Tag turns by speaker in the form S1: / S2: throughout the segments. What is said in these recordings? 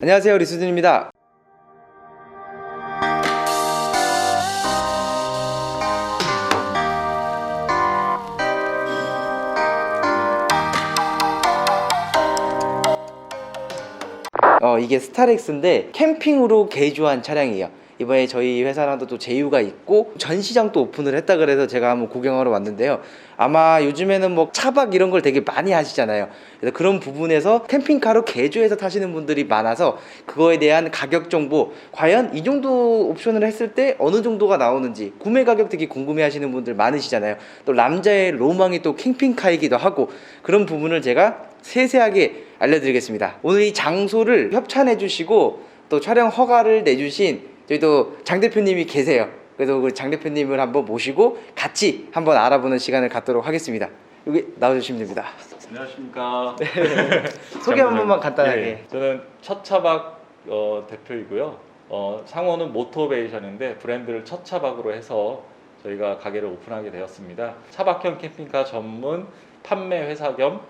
S1: 안녕하세요 리수준입니다 어, 이게 스타렉스인데 캠핑으로 개조한 차량이에요. 이번에 저희 회사랑도 또 제휴가 있고 전시장도 오픈을 했다 그래서 제가 한번 구경하러 왔는데요. 아마 요즘에는 뭐 차박 이런 걸 되게 많이 하시잖아요. 그래서 그런 부분에서 캠핑카로 개조해서 타시는 분들이 많아서 그거에 대한 가격 정보 과연 이 정도 옵션을 했을 때 어느 정도가 나오는지 구매 가격 되게 궁금해 하시는 분들 많으시잖아요. 또 남자의 로망이 또 캠핑카이기도 하고 그런 부분을 제가 세세하게 알려드리겠습니다. 오늘 이 장소를 협찬해 주시고 또 촬영 허가를 내주신 저희 또장 대표님이 계세요. 그래서 그 장 대표님을 한번 모시고 같이 한번 알아보는 시간을 갖도록 하겠습니다. 여기 나와주시면 됩니다.
S2: 안녕하십니까.
S1: 소개 한 번만 간단하게.
S2: 네, 저는 첫차박 어, 대표이고요. 어, 상호는 모토베이션인데 브랜드를 첫차박으로 해서 저희가 가게를 오픈하게 되었습니다. 차박형 캠핑카 전문 판매 회사 겸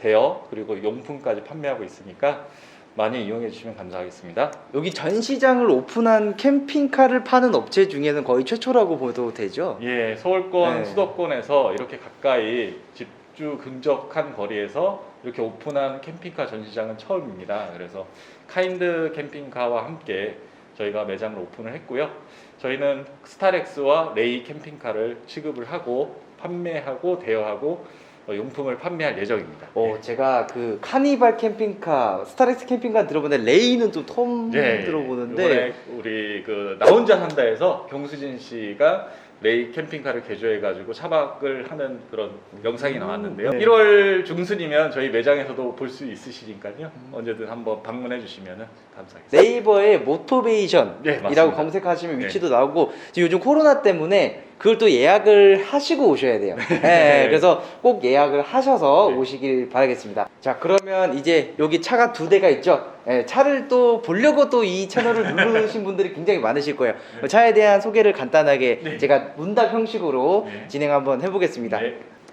S2: 대여 그리고 용품까지 판매하고 있으니까 많이 이용해 주시면 감사하겠습니다.
S1: 여기 전시장을 오픈한 캠핑카를 파는 업체 중에는 거의 최초라고 봐도 되죠?
S2: 예, 서울권
S1: 네.
S2: 수도권에서 이렇게 가까이 집주 근접한 거리에서 이렇게 오픈한 캠핑카 전시장은 처음입니다. 그래서 카인드 캠핑카와 함께 저희가 매장을 오픈을 했고요. 저희는 스타렉스와 레이 캠핑카를 취급을 하고 판매하고 대여하고 어, 용품을 판매할 예정입니다.
S1: 어, 제가 그 카니발 캠핑카, 스타렉스 캠핑카 들어보는데 레이는 좀 처음
S2: 예,
S1: 들어보는데
S2: 우리 그 나 혼자 산다에서 경수진 씨가 레이 캠핑카를 개조해가지고 차박을 하는 그런 영상이 나왔는데요.
S1: 네.
S2: 1월 중순이면 저희 매장에서도 볼 수 있으시니까요. 언제든 한번 방문해 주시면 감사하겠습니다.
S1: 네이버에 모토베이션이라고
S2: 네.
S1: 검색하시면
S2: 네.
S1: 위치도 나오고 지금 요즘 코로나 때문에 그걸 또 예약을 하시고 오셔야 돼요. 네, 그래서 꼭 예약을 하셔서
S2: 네.
S1: 오시길 바라겠습니다. 자 그러면 이제 여기 차가 두 대가 있죠. 네, 차를 또 보려고 또 이 채널을 누르신 분들이 굉장히 많으실 거예요.
S2: 네.
S1: 차에 대한 소개를 간단하게
S2: 네.
S1: 제가 문답 형식으로
S2: 네.
S1: 진행 한번 해보겠습니다.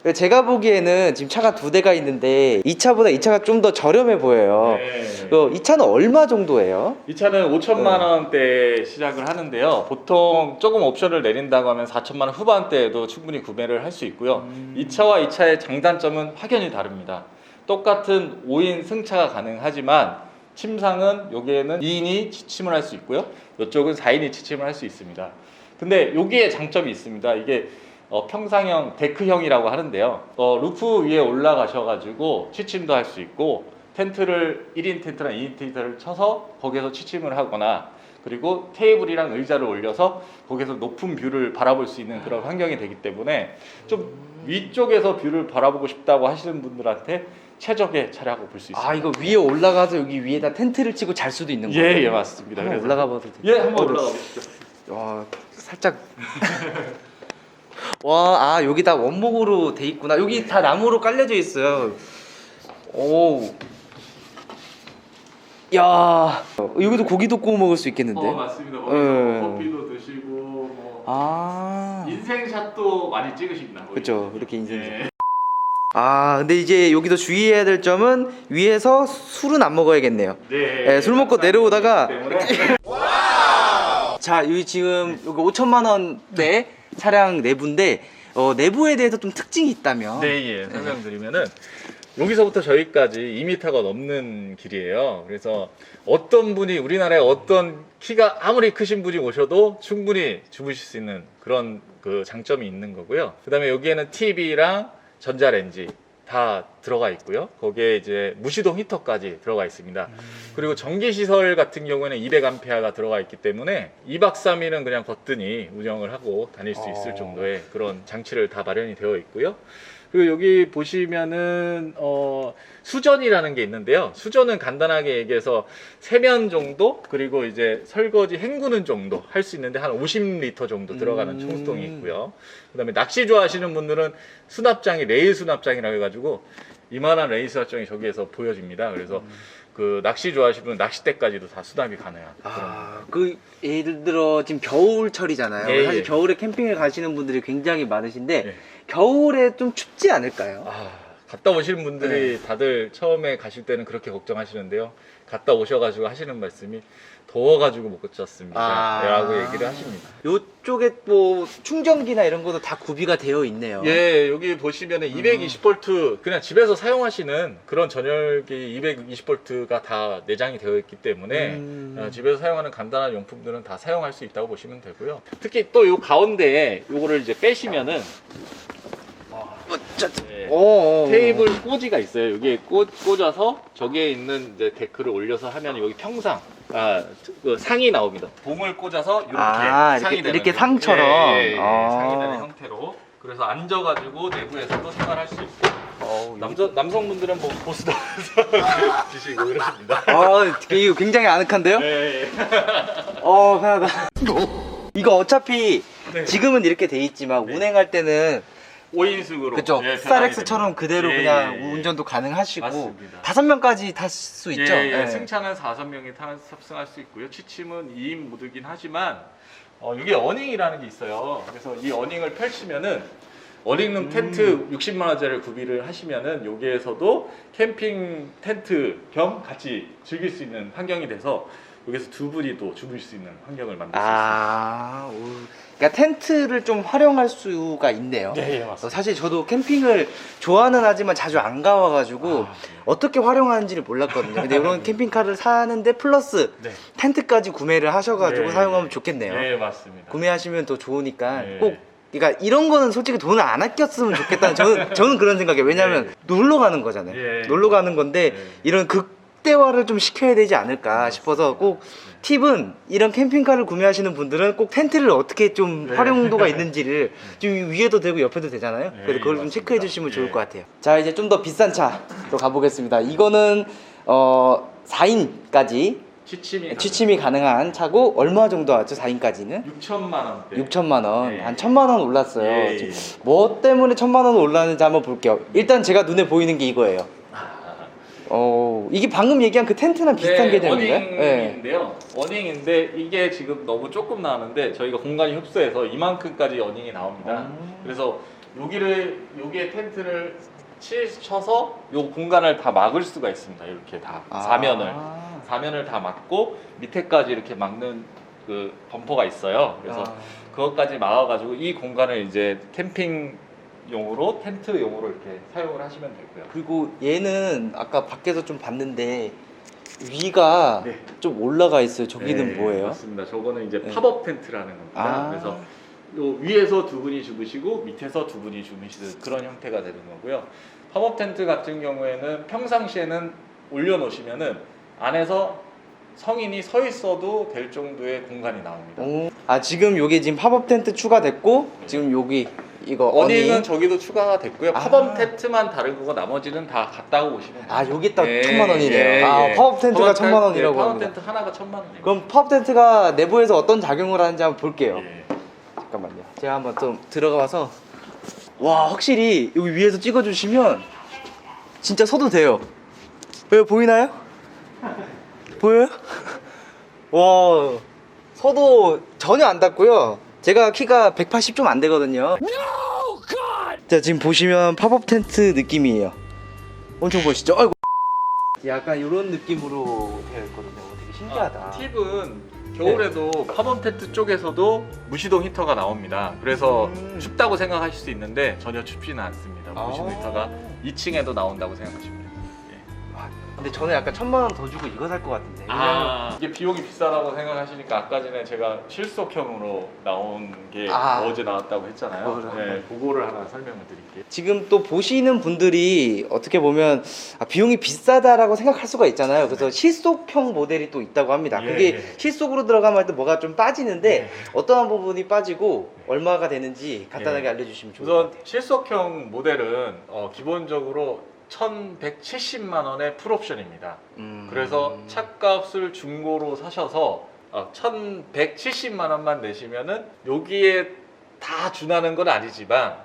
S2: 네.
S1: 제가 보기에는 지금 차가 두 대가 있는데 이 차보다 이 차가 좀 더 저렴해 보여요.
S2: 네.
S1: 어, 이 차는 얼마 정도예요?
S2: 이 차는 5천만 원대 시작을 하는데요. 보통 조금 옵션을 내린다고 하면 4천만 원 후반대에도 충분히 구매를 할 수 있고요. 이 차와 이 차의 장단점은 확연히 다릅니다. 똑같은 5인 승차가 가능하지만 침상은 여기에는 2인이 취침을 할 수 있고요. 이쪽은 4인이 취침을 할 수 있습니다. 근데 여기에 장점이 있습니다. 이게 어, 평상형 데크형이라고 하는데요. 어, 루프 위에 올라가셔가지고 취침도 할 수 있고 텐트를 1인 텐트나 2인 텐트를 쳐서 거기서 취침을 하거나 그리고 테이블이랑 의자를 올려서 거기서 높은 뷰를 바라볼 수 있는 그런 환경이 되기 때문에 좀 위쪽에서 뷰를 바라보고 싶다고 하시는 분들한테 최적의 차라고 볼 수 있습니다.
S1: 아 이거 위에 올라가서 여기 위에다 텐트를 치고 잘 수도 있는 거예요?
S2: 예, 예, 맞습니다.
S1: 한번 올라가 봐도 돼요?
S2: 예, 한번
S1: 어,
S2: 올라가 보시죠.
S1: 와 살짝 와 아 여기 다 원목으로 돼 있구나 여기 다 나무로 깔려져 있어요 오. 야 여기도 고기도 구워 먹을 수 있겠는데?
S2: 어, 맞습니다.
S1: 예.
S2: 거기서 커피도 드시고 뭐
S1: 아
S2: 인생샷도 많이. 거기.
S1: 그쵸 이렇게 인생
S2: 예.
S1: 아 근데 이제 여기서 주의해야 될 점은 위에서 술은 안 먹어야겠네요
S2: 네.
S1: 예, 술 먹고 내려오다가
S2: 때문에
S1: 자, 여기 지금 여기 5천만 원대 차량 내부인데 어, 내부에 대해서 좀 특징이 있다면
S2: 네, 예. 설명드리면은 여기서부터 저기까지 2m가 넘는 길이에요. 그래서 어떤 분이 우리나라에 어떤 키가 아무리 크신 분이 오셔도 충분히 주무실 수 있는 그런 그 장점이 있는 거고요. 그다음에 여기에는 TV랑 전자레인지 다 들어가 있고요. 거기에 이제 무시동 히터까지 들어가 있습니다. 그리고 전기 시설 같은 경우에는 200A가 들어가 있기 때문에 2박 3일은 그냥 거뜬히 운영을 하고 다닐 수 있을
S1: 어.
S2: 정도의 그런 장치를 다 마련이 되어 있고요. 그리고 여기 보시면은 어 수전이라는 게 있는데요. 수전은 간단하게 얘기해서 세면 정도 그리고 이제 설거지 헹구는 정도 할 수 있는데 한 50리터 정도 들어가는
S1: 음.
S2: 총수통이 있고요. 그다음에 낚시 좋아하시는 분들은 수납장이 레일 수납장이라고 해가지고 이만한 레일 수납장이 저기에서 보여집니다. 그래서 그 낚시 좋아하시는 분은 낚싯대까지도 다 수납이 가능한
S1: 아, 그 예를 들어 지금 겨울철이잖아요.
S2: 예,
S1: 사실
S2: 예.
S1: 겨울에 캠핑을 가시는 분들이 굉장히 많으신데
S2: 예.
S1: 겨울에 좀 춥지 않을까요?
S2: 아, 갔다 오시는 분들이 다들 처음에 가실 때는 그렇게 걱정하시는데요. 갔다 오셔가지고 하시는 말씀이 더워가지고 못 고쳤습니다.
S1: 아.
S2: 라고 얘기를 하십니다.
S1: 요쪽에 뭐 충전기나 이런 것도 다 구비가 되어 있네요.
S2: 예, 여기 보시면은 220V 그냥 집에서 사용하시는 그런 전열기 220V가 다 내장이 되어 있기 때문에
S1: 음.
S2: 어, 집에서 사용하는 간단한 용품들은 다 사용할 수 있다고 보시면 되고요. 특히 또 요 가운데에 요거를 이제 빼시면은
S1: 어, 짜-
S2: 예,
S1: 어, 어.
S2: 테이블 꽂이가 있어요. 여기에 꽂, 꽂아서 저기에 있는 이제 데크를 올려서 하면 여기 평상 아, 그 상이 나옵니다. 봉을 꽂아서 이렇게
S1: 아,
S2: 상이
S1: 이렇게-
S2: 되는
S1: 이렇게. 상처럼?
S2: 예, 예, 예.
S1: 아.
S2: 상이 되는 형태로 그래서 앉아가지고 내부에서도 생활할 수 있고
S1: 어우,
S2: 남자 남성분들은 뭐 보스도 드시고 그러십니다.
S1: 아, 이거 굉장히 아늑한데요?
S2: 네.
S1: 어, 편하다. 이거 어차피
S2: 네.
S1: 지금은 이렇게 돼 있지만
S2: 네.
S1: 운행할 때는
S2: 5인승으로
S1: 그죠
S2: 예,
S1: 스타렉스처럼 그대로
S2: 예,
S1: 그냥
S2: 예, 예.
S1: 운전도 가능하시고
S2: 맞습니다.
S1: 다섯 명까지 탈 수 있죠.
S2: 예, 예.
S1: 예.
S2: 승차는 4, 명이 탑승할 수 있고요. 취침은 2인 모드긴 하지만 어, 이게 어닝이라는 게 있어요. 그래서 이 어닝을 펼치면은 어닝룸 텐트 60만 원짜리를 구비를 하시면은 여기에서도 캠핑 텐트 겸 같이 즐길 수 있는 환경이 돼서 여기서 두 분이 또 주무실 수 있는 환경을 만들 수
S1: 아, 오. 그러니까 텐트를 좀 활용할 수가 있네요.
S2: 네, 예,
S1: 어,
S2: 맞습니다.
S1: 사실 저도 캠핑을 좋아는 하지만 자주 안 가와가지고
S2: 아, 네.
S1: 어떻게 활용하는지를 몰랐거든요. 근데 이런 캠핑카를 사는데 플러스
S2: 네.
S1: 텐트까지 구매를 하셔가지고
S2: 네,
S1: 사용하면
S2: 네.
S1: 좋겠네요.
S2: 네, 맞습니다.
S1: 구매하시면 더 좋으니까
S2: 네.
S1: 꼭 그러니까 이런 거는 솔직히 돈을 안 아꼈으면 좋겠다는 저는 저는 그런 생각이에요. 왜냐하면
S2: 네.
S1: 놀러 가는 거잖아요.
S2: 예.
S1: 놀러 가는 건데
S2: 네.
S1: 이런 극 대화를 좀 시켜야 되지 않을까 싶어서 꼭 팁은 이런 캠핑카를 구매하시는 분들은 꼭 텐트를 어떻게 좀
S2: 네.
S1: 활용도가 있는지를 좀 위에도 되고 옆에도 되잖아요.
S2: 네,
S1: 그래서 그걸 좀. 체크해 주시면 좋을
S2: 네.
S1: 것 같아요. 자 이제 좀 더 비싼 차로 가보겠습니다. 이거는 어 4인까지
S2: 취침이
S1: 취침이 가능한 차고 얼마 정도 하죠? 4인까지는?
S2: 6천만 원대.
S1: 6천만 원,
S2: 네.
S1: 한 천만 원 올랐어요.
S2: 예, 예.
S1: 뭐 때문에 천만 원 올랐는지 한번 볼게요. 일단 제가 눈에 보이는 게 이거예요. 어, 이게 방금 얘기한 그 텐트랑 비슷한 개념인가요? 네.
S2: 어닝인데요. 어닝인데 이게 지금 너무 조금 나왔는데 저희가 공간이 흡수해서 이만큼까지 어닝이 나옵니다.
S1: 음.
S2: 그래서 여기를 여기에 텐트를 치셔서 요 공간을 다 막을 수가 있습니다. 이렇게 다
S1: 아.
S2: 사면을 사면을 다 막고 밑에까지 이렇게 막는 그 범퍼가 있어요. 그래서
S1: 아.
S2: 그것까지 막아가지고 이 공간을 이제 캠핑 용으로 텐트 용으로 이렇게 사용을 하시면 되고요.
S1: 그리고 얘는 아까 밖에서 좀 봤는데 위가
S2: 네.
S1: 좀 올라가 있어요. 저기는
S2: 네,
S1: 뭐예요?
S2: 맞습니다. 저거는 이제
S1: 네.
S2: 팝업 텐트라는 겁니다.
S1: 아.
S2: 그래서 요 위에서 두 분이 주무시고 밑에서 두 분이 주무시는 그런 형태가 되는 거고요. 팝업 텐트 같은 경우에는 평상시에는 올려놓으시면은 안에서 성인이 서 있어도 될 정도의 공간이 나옵니다.
S1: 오. 아 지금 요게 지금 팝업 텐트 추가됐고 지금 여기 이거
S2: 어닝은
S1: 어닝
S2: 저기도 추가가 됐고요.
S1: 아.
S2: 팝업 텐트만 다른 거고 나머지는 다 같다고 보시면 돼요.
S1: 아 여기 딱
S2: 예,
S1: 천만 원이네요.
S2: 예,
S1: 아
S2: 예.
S1: 팝업 텐트가
S2: 팝업
S1: 천만
S2: 텐-
S1: 원이라고
S2: 예, 팝업
S1: 합니다.
S2: 텐트 하나가 천만 원이에요.
S1: 그럼 팝업 텐트가 내부에서 어떤 작용을 하는지 한번 볼게요.
S2: 예.
S1: 잠깐만요. 제가 한번 좀 들어가서 와 확실히 여기 위에서 찍어주시면 진짜 서도 돼요. 왜 보이나요? 보여요? 와 서도 전혀 안 닿고요. 제가 키가 180 좀 안 되거든요. 자 지금 보시면 팝업 텐트 느낌이에요. 엄청 보시죠? 아이고. 약간 이런 느낌으로 되어 있거든요. 되게 신기하다.
S2: 아, 팁은 겨울에도 팝업 텐트 쪽에서도 무시동 히터가 나옵니다. 그래서
S1: 음.
S2: 춥다고 생각하실 수 있는데 전혀 춥지는 않습니다.
S1: 아.
S2: 무시동 히터가 2층에도 나온다고 생각하시면 돼요.
S1: 근데 저는 약간 천만 원 더 주고 이거 살 것 같은데. 왜냐면
S2: 아 이게 비용이 비싸다고 생각하시니까 아까 전에 제가 실속형으로 나온 게
S1: 아.
S2: 어제 나왔다고 했잖아요.
S1: 어, 그래.
S2: 네, 그거를 하나 설명을 드릴게요.
S1: 지금 또 보시는 분들이 어떻게 보면 아, 비용이 비싸다라고 생각할 수가 있잖아요. 그래서 실속형 모델이 또 있다고 합니다.
S2: 예,
S1: 그게
S2: 예.
S1: 실속으로 들어가면 할때 뭐가 좀 빠지는데
S2: 네.
S1: 어떠한 부분이 빠지고 얼마가 되는지 간단하게
S2: 예.
S1: 알려주시면 좋을 것
S2: 우선
S1: 같아요.
S2: 실속형 모델은 어, 기본적으로 1,170만 원의 풀옵션입니다.
S1: 음.
S2: 그래서 차값을 중고로 사셔서 어, 1,170만 원만 내시면은 여기에 다 준하는 건 아니지만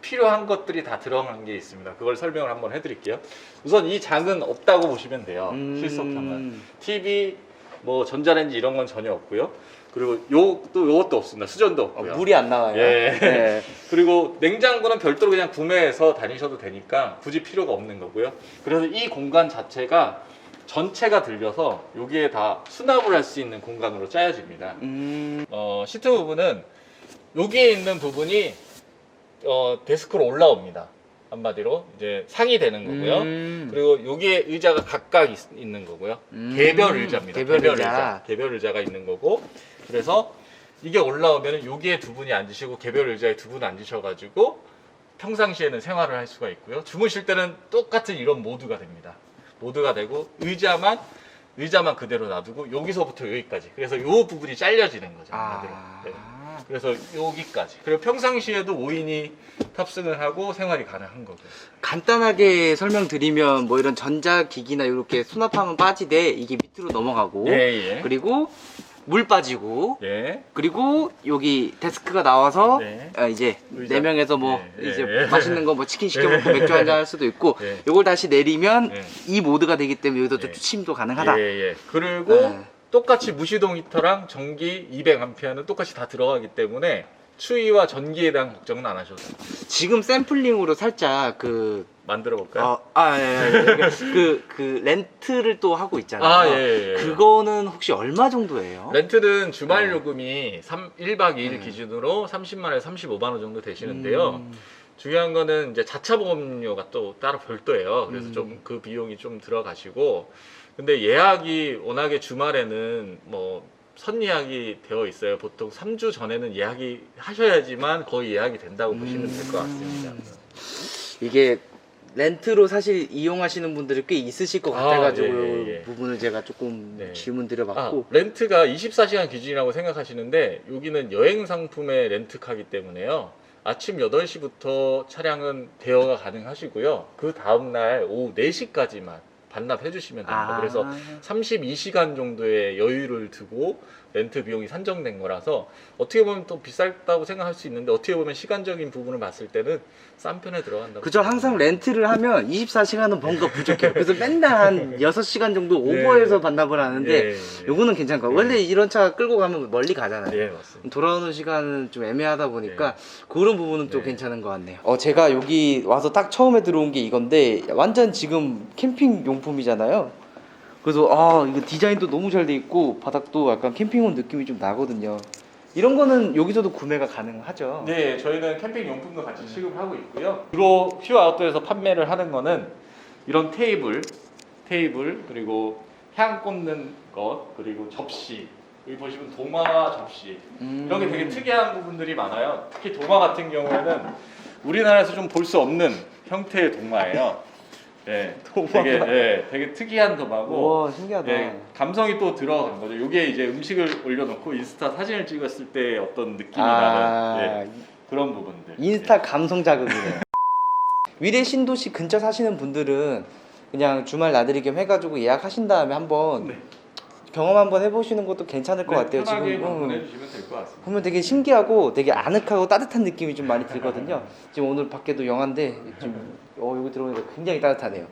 S2: 필요한 것들이 다 들어간 게 있습니다. 그걸 설명을 한번 해드릴게요. 우선 이 장은 없다고 보시면 돼요.
S1: 음.
S2: 실속형은 TV, 뭐 전자레인지 이런 건 전혀 없고요. 그리고 요 또 요것도 없습니다. 수전도
S1: 어,
S2: 없고요.
S1: 물이 안 나와요.
S2: 예.
S1: 네.
S2: 그리고 냉장고는 별도로 그냥 구매해서 다니셔도 되니까 굳이 필요가 없는 거고요. 그래서 이 공간 자체가 전체가 들려서 여기에 다 수납을 할 수 있는 공간으로 짜여집니다.
S1: 음.
S2: 어, 시트 부분은 여기에 있는 부분이 어, 데스크로 올라옵니다. 한마디로 이제 상이 되는 거고요.
S1: 음.
S2: 그리고 여기에 의자가 각각 있, 는 거고요.
S1: 음.
S2: 개별 의자입니다.
S1: 개별 의자.
S2: 개별 의자가 있는 거고 그래서 이게 올라오면 여기에 두 분이 앉으시고 개별 의자에 두 분 앉으셔가지고 평상시에는 생활을 할 수가 있고요. 주무실 때는 똑같은 이런 모드가 됩니다. 모드가 되고 의자만 의자만 그대로 놔두고 여기서부터 여기까지. 그래서 이 부분이 잘려지는 거죠.
S1: 아.
S2: 네. 그래서 여기까지. 그리고 평상시에도 5인이 탑승을 하고 생활이 가능한 거고요.
S1: 간단하게 설명드리면 뭐 이런 전자기기나 이렇게 수납하면 빠지되 이게 밑으로 넘어가고
S2: 예, 예.
S1: 그리고 물 빠지고
S2: 예.
S1: 그리고 여기 데스크가 나와서
S2: 네.
S1: 아, 이제
S2: 의자.
S1: 네 명에서 뭐
S2: 예,
S1: 이제
S2: 예.
S1: 맛있는 거 뭐 치킨 시켜 먹고 맥주 한잔 할 수도 있고
S2: 예.
S1: 요걸 다시 내리면
S2: 예.
S1: 이 모드가 되기 때문에 여기서 또
S2: 예.
S1: 취침도 가능하다.
S2: 예, 예. 그리고
S1: 네.
S2: 똑같이 무시동 히터랑 전기 200A는 똑같이 다 들어가기 때문에 추위와 전기에 대한 걱정은 안 하셔도 돼요.
S1: 지금 샘플링으로 살짝 그
S2: 만들어 볼까요?
S1: 어, 아, 예, 예, 예. 그, 그, 렌트를 또 하고 있잖아요.
S2: 아, 예, 예, 예.
S1: 그거는 혹시 얼마 정도예요?
S2: 렌트는 주말
S1: 네.
S2: 요금이 3, 1박 2일
S1: 네.
S2: 기준으로 30만에서 35만 원 정도 되시는데요.
S1: 음,
S2: 중요한 거는 이제 자차 보험료가 또 따로 별도예요. 그래서
S1: 음.
S2: 좀그 비용이 좀 들어가시고 근데 예약이 워낙에 주말에는 뭐 선예약이 되어 있어요. 보통 3주 전에는 예약이 하셔야지만 거의 예약이 된다고 보시면 될 것 같습니다.
S1: 음. 이게 렌트로 사실 이용하시는 분들이 꽤 있으실 것
S2: 아,
S1: 같아가지고
S2: 예, 예, 예.
S1: 부분을 제가 조금
S2: 네.
S1: 질문
S2: 아,
S1: 드려봤고
S2: 렌트가 24시간 기준이라고 생각하시는데 여기는 여행 상품의 렌트카기 때문에요. 아침 8시부터 차량은 대여가 가능하시고요. 그 다음날 오후 4시까지만 반납해 주시면 됩니다.
S1: 아,
S2: 그래서 32시간 정도의 여유를 두고 렌트 비용이 산정된 거라서 어떻게 보면 또 비쌌다고 생각할 수 있는데 어떻게 보면 시간적인 부분을 봤을 때는 싼 편에 들어간다고.
S1: 그죠 항상 렌트를 하면 24시간은 뭔가 부족해요 그래서 맨날 한 6시간 정도
S2: 네.
S1: 오버해서 반납을 하는데
S2: 예, 예.
S1: 요거는 괜찮을 거예요 원래 이런 차 끌고 가면 멀리 가잖아요
S2: 예, 맞습니다.
S1: 돌아오는 시간은 좀 애매하다 보니까 그런 부분은 또
S2: 네.
S1: 괜찮은 것 같네요. 어 제가 여기 와서 딱 처음에 들어온 게 이건데 완전 지금 캠핑 용품이잖아요. 그래서 아 이거 디자인도 너무 잘 돼 있고 바닥도 약간 캠핑온 느낌이 좀 나거든요. 이런 거는 여기서도 구매가 가능하죠.
S2: 네, 저희는 캠핑 용품도 같이 취급하고 있고요. 주로 퓨 아웃도에서 판매를 하는 거는 이런 테이블, 테이블 그리고 향 꽂는 것 그리고 접시. 여기 보시면 도마 접시
S1: 음.
S2: 이런 게 되게 특이한 부분들이 많아요. 특히 도마 같은 경우에는 우리나라에서 좀 볼 수 없는 형태의 도마예요. 네,
S1: 도마가.
S2: 되게 네, 되게 특이한 도마고
S1: 와 신기하다.
S2: 네, 감성이 또 들어간 거죠. 이게 이제 음식을 올려놓고 인스타 사진을 찍었을 때 어떤 느낌이
S1: 아
S2: 나는 네, 그런 부분들.
S1: 인스타 감성 자극이네요. 위례 신도시 근처 사시는 분들은 그냥 주말 나들이 겸 해가지고 예약하신 다음에 한번
S2: 네.
S1: 경험 한번 해보시는 것도 괜찮을 것 같아요.
S2: 편하게
S1: 지금 음.
S2: 방문해 주시면 될 것 같습니다.
S1: 보면 되게 신기하고 되게 아늑하고 따뜻한 느낌이 좀 많이 들거든요. 지금 오늘 밖에도 영한데 지금 어, 여기 들어오니까 굉장히 따뜻하네요.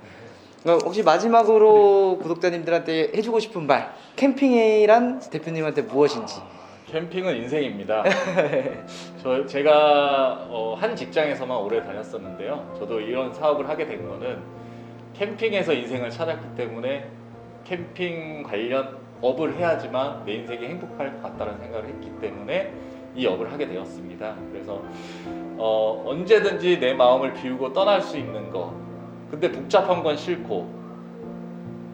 S1: 어, 혹시 마지막으로 구독자님들한테 해주고 싶은 말 캠핑이란 대표님한테 무엇인지
S2: 캠핑은 인생입니다. 저 제가 어, 한 직장에서만 오래 다녔었는데요. 저도 이런 사업을 하게 된 거는 캠핑에서 인생을 찾았기 때문에 캠핑 관련 업을 해야지만 내 인생이 행복할 것 같다는 생각을 했기 때문에 이 업을 하게 되었습니다. 그래서 어, 언제든지 내 마음을 비우고 떠날 수 있는 거. 근데 복잡한 건 싫고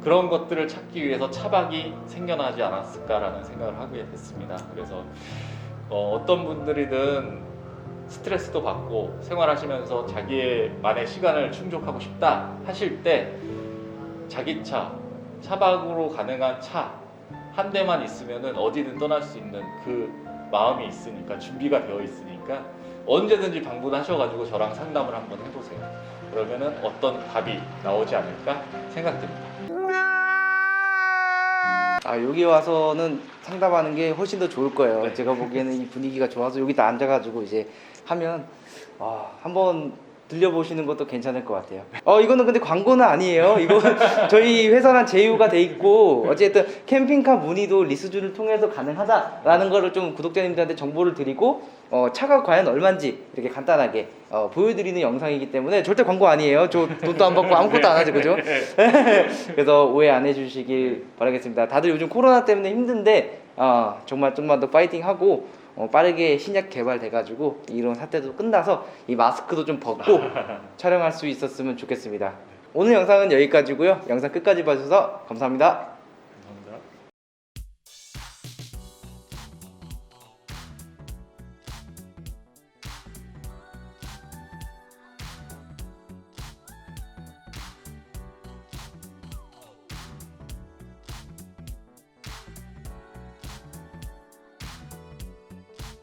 S2: 그런 것들을 찾기 위해서 차박이 생겨나지 않았을까라는 생각을 하게 됐습니다. 그래서 어, 떤 분들이든 스트레스도 받고 생활하시면서 자기만의 시간을 충족하고 싶다 하실 때 자기 차, 차박으로 가능한 차 한 대만 있으면은 어디든 떠날 수 있는 그 마음이 있으니까 준비가 되어 있으니까 언제든지 방문하셔가지고 저랑 상담을 한번 해보세요. 그러면은 어떤 답이 나오지 않을까 생각됩니다.
S1: 아 여기 와서는 상담하는 게 훨씬 더 좋을 거예요.
S2: 네.
S1: 제가 보기에는 이 분위기가 좋아서 여기 다 앉아가지고 이제 하면 아 한번 들려보시는 것도 괜찮을 것 같아요. 어 이거는 근데 광고는 아니에요. 이거 저희 회사랑 제휴가 돼 있고 어쨌든 캠핑카 문의도 리스주를 통해서 가능하다라는 거를 좀 구독자님들한테 정보를 드리고 어, 차가 과연 얼마인지 이렇게 간단하게 어, 보여드리는 영상이기 때문에 절대 광고 아니에요. 저 돈도 안 받고 아무것도 안 하죠, 그죠? 그래서 오해 안 해주시길 바라겠습니다. 다들 요즘 코로나 때문에 힘든데 어, 정말 좀만 더 파이팅하고 어, 빠르게 신약 개발돼가지고 이런 사태도 끝나서 이 마스크도 좀 벗고 촬영할 수 있었으면 좋겠습니다. 오늘 영상은 여기까지고요. 영상 끝까지 봐주셔서 감사합니다.